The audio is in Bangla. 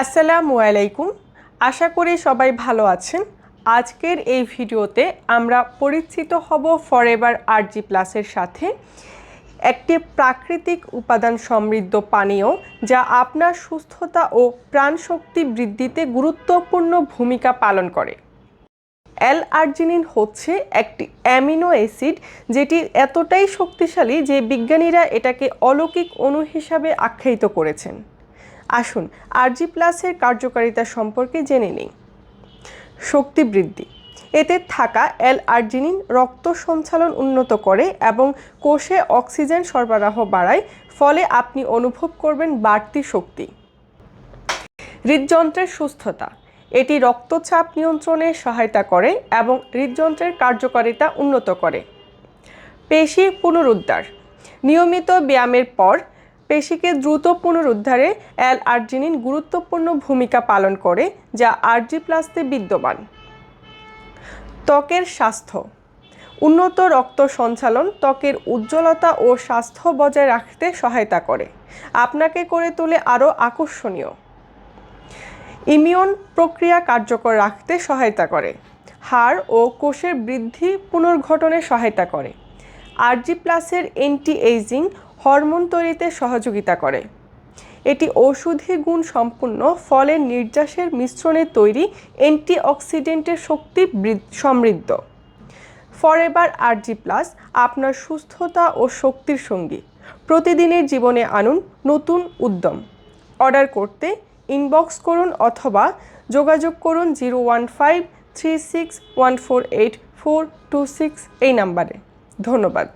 আসসালামু আলাইকুম। আশা করি সবাই ভালো আছেন। আজকের এই ভিডিওতে আমরা পরিচিত হব ফরএভার আরজি প্লাসের সাথে। একটি প্রাকৃতিক উপাদান সমৃদ্ধ পানীয় যা আপনার সুস্থতা ও প্রাণশক্তি বৃদ্ধিতে গুরুত্বপূর্ণ ভূমিকা পালন করে। অ্যাল আর্জিনিন হচ্ছে একটি অ্যামিনো অ্যাসিড যেটি এতটাই শক্তিশালী যে বিজ্ঞানীরা এটাকে অলৌকিক অণু হিসাবে আখ্যায়িত করেছেন। আসুন আরজি প্লাসের কার্যকারিতা সম্পর্কে জেনে নিই। শক্তি বৃদ্ধি। এতে থাকা অ্যাল আর্জিনিন রক্ত সঞ্চালন উন্নত করে এবং কোষে অক্সিজেন সরবরাহ বাড়ায়, ফলে আপনি অনুভব করবেন বাড়তি শক্তি। হৃদযন্ত্রের সুস্থতা। এটি রক্তচাপ নিয়ন্ত্রণে সহায়তা করে এবং হৃদযন্ত্রের কার্যকারিতা উন্নত করে। পেশি পুনরুদ্ধার। নিয়মিত ব্যায়ামের পর পেশিকে দ্রুত পুনরুদ্ধারে অ্যাল আর্জিনিন গুরুত্বপূর্ণ ভূমিকা পালন করে, যা আরজি প্লাসতে বিদ্যমান। ত্বকের স্বাস্থ্য। উন্নত রক্ত সঞ্চালন ত্বকের উজ্জ্বলতা ও স্বাস্থ্য বজায় রাখতে সহায়তা করে। আপনাকে করে তোলে আরও আকর্ষণীয়। ইমিউন প্রক্রিয়া কার্যকর রাখতে সহায়তা করে। হাড় ও কোষের বৃদ্ধি পুনর্গঠনে সহায়তা করে। আরজি প্লাসের অ্যান্টি এইজিং হরমোন তৈরিতে সহযোগিতা করে। এটি ঔষধি গুণ সম্পূর্ণ ফলের নির্যাসের মিশ্রণে তৈরি অ্যান্টিঅক্সিডেন্টের শক্তি সমৃদ্ধ। ফরএভার আরজি প্লাস আপনার সুস্থতা ও শক্তির সঙ্গী। প্রতিদিনের জীবনে আনুন নতুন উদ্যম। অর্ডার করতে ইনবক্স করুন অথবা যোগাযোগ করুন zero one five three six one four eight four two six এই নাম্বারে। ধন্যবাদ।